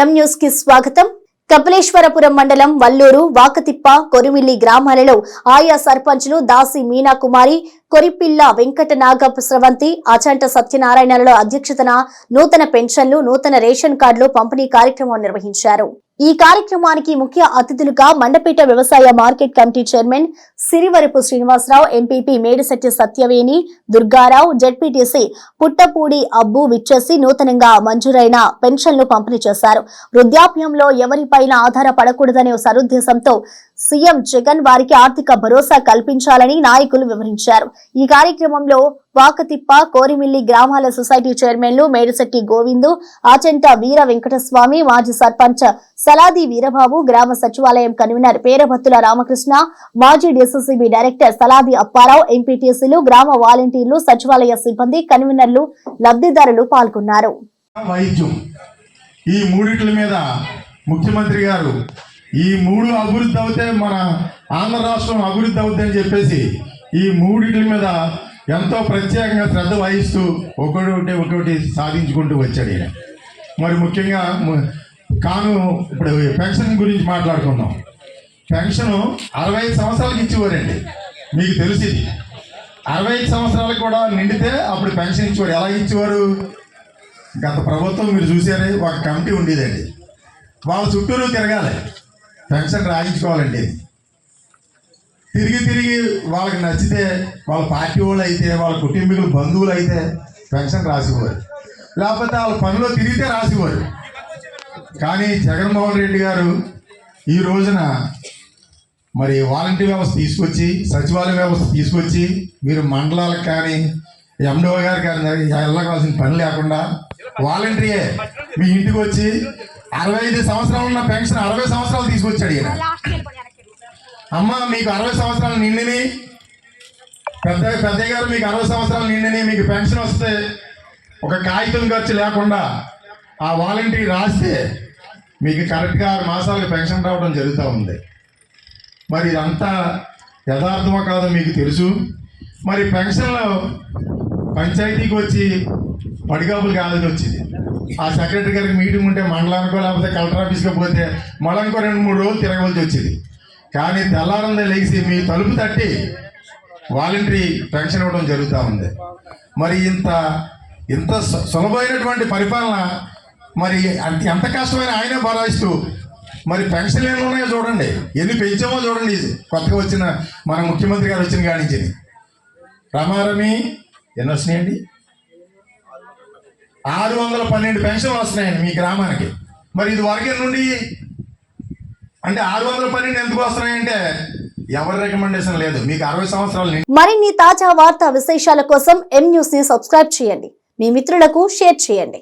ఎం న్యూస్కి స్వాగతం. కపిలేశ్వరపురం మండలం వల్లూరు వాకతిప్ప కొరిమిల్లి గ్రామాలలో ఆయా సర్పంచ్లు దాసి మీనా కుమారి కొరిపిల్ల వెంకట నాగ స్రవంతి అచంట సత్యనారాయణలలో అధ్యక్షతన నూతన పెన్షన్లు నూతన రేషన్ కార్డులు పంపిణీ కార్యక్రమం నిర్వహించారు. ఈ కార్యక్రమానికి ముఖ్య అతిథులుగా మండపేట వ్యవసాయ market committee chairman Sirivarapu Srinivasarao MPP Medisetti Satyaveni Durgarao ZPTC Puttapudi Abbu విచ్చేసి నూతనంగా మంజూరైన పెన్షన్లు పంపిణీ చేశారు. వృద్ధాప్యంలో ఎవరిపైన ఆధారపడకూడదనే సరుద్దేశంతో సీఎం జగన్ వారికి ఆర్థిక భరోసా కల్పించాలని నాయకులు వివరించారు. ఈ కార్యక్రమంలో వాకతిప్ప కోరిమిల్లి గ్రామాల సొసైటీ చైర్మన్లు మేడిశెట్టి గోవిందు ఆచంట వీర వెంకటస్వామి మాజీ సర్పంచ్ సలాది వీరబాబు గ్రామ సచివాలయం కన్వీనర్ పేరభత్తుల రామకృష్ణ మాజీ డిసిసిబి డైరెక్టర్ సలాది అప్పారావు ఎంపీటీసీలు గ్రామ వాలంటీర్లు సచివాలయ సిబ్బంది కన్వీనర్లు లబ్ధిదారులు పాల్గొన్నారు. ఈ మూడిట్ల మీద ముఖ్యమంత్రి గారు ఈ మూడు అభివృద్ధి అవుతే మన ఆంధ్ర రాష్ట్రం అభివృద్ధి అవుద్ది చెప్పేసి ఈ మూడిట్ల మీద ఎంతో ప్రత్యేకంగా శ్రద్ధ వహిస్తూ ఒకటి ఒకటి సాధించుకుంటూ వచ్చాడు ఈయన. మరి ముఖ్యంగా కాను ఇప్పుడు పెన్షన్ గురించి మాట్లాడుకుందాం. పెన్షన్ అరవై ఐదు సంవత్సరాలకి ఇచ్చేవారండి. మీకు తెలిసింది అరవై ఐదు సంవత్సరాలకు కూడా నిండితే అప్పుడు పెన్షన్ ఇచ్చేవారు. ఎలా ఇచ్చేవారు? గత ప్రభుత్వం మీరు చూసారే ఒక కమిటీ ఉండేదండి. వాళ్ళ చుట్టూరు తిరగాలి. పెన్షన్ రాయించుకోవాలండి. తిరిగి తిరిగి వాళ్ళకి నచ్చితే వాళ్ళ పార్టీ వాళ్ళు అయితే వాళ్ళ కుటుంబీకులు బంధువులు అయితే పెన్షన్ రాసేవారు లేకపోతే వాళ్ళ పనిలో తిరిగితే రాసేవారు కానీ జగన్మోహన్ రెడ్డి గారు ఈ రోజున మరి వాలంటీర్ వ్యవస్థ తీసుకొచ్చి సచివాలయ వ్యవస్థ తీసుకొచ్చి మీరు మండలాలకు కానీ ఎండో గారు కానీ వెళ్ళకాల్సిన పని లేకుండా వాలంటీరే మీ ఇంటికి వచ్చి అరవై ఐదు సంవత్సరాలు ఉన్న పెన్షన్ అరవై సంవత్సరాలు తీసుకొచ్చాడు ఈయన. అమ్మ మీకు అరవై సంవత్సరాలు నిండిని. పెద్ద పెద్దయ్య గారు మీకు అరవై సంవత్సరాలు నిండిని. మీకు పెన్షన్ వస్తే ఒక కాగితం ఖర్చు లేకుండా ఆ వాలంటీర్ రాస్తే మీకు కరెక్ట్గా ఆరు మాసాలకు పెన్షన్ రావడం జరుగుతూ ఉంది. మరి ఇదంతా యథార్థమో కాదో మీకు తెలుసు. మరి పెన్షన్లో పంచాయతీకి వచ్చి పడిగాపులు కాదని వచ్చింది. ఆ సెక్రటరీ గారికి మీటింగ్ ఉంటే మండలానికో లేకపోతే కలెక్టర్ ఆఫీస్కి పోతే మళ్ళీ ఇంకో రెండు మూడు రోజులు తిరగవలసి వచ్చింది. కానీ తెల్లారందే లేచి మీ తలుపు తట్టి వాలంటరీ పెన్షన్ ఇవ్వడం జరుగుతూ ఉంది. మరి ఇంత ఇంత సు- సులభమైనటువంటి పరిపాలన మరి ఎంత కష్టమైన ఆయనే భరాయిస్తూ మరి పెన్షన్లు ఎన్ని ఉన్నాయో చూడండి. ఎన్ని పెంచామో చూడండి. కొత్తగా వచ్చిన మన ముఖ్యమంత్రి గారు వచ్చిన కాడి రమారమి ఎన్ని వస్తున్నాయండి? ఆరు వందల పన్నెండు పెన్షన్లు వస్తున్నాయండి మీ గ్రామానికి. మరి ఇది వరకే నుండి అంటే ఆరు వందల పన్నెండు ఎందుకు వస్తున్నాయంటే ఎవరి రికమెండేషన్ లేదు. మీకు అరవై సంవత్సరాలు మరిన్ని తాజా వార్తా విశేషాల కోసం ఎం న్యూస్ని సబ్స్క్రైబ్ చేయండి. మీ మిత్రులకు షేర్ చేయండి.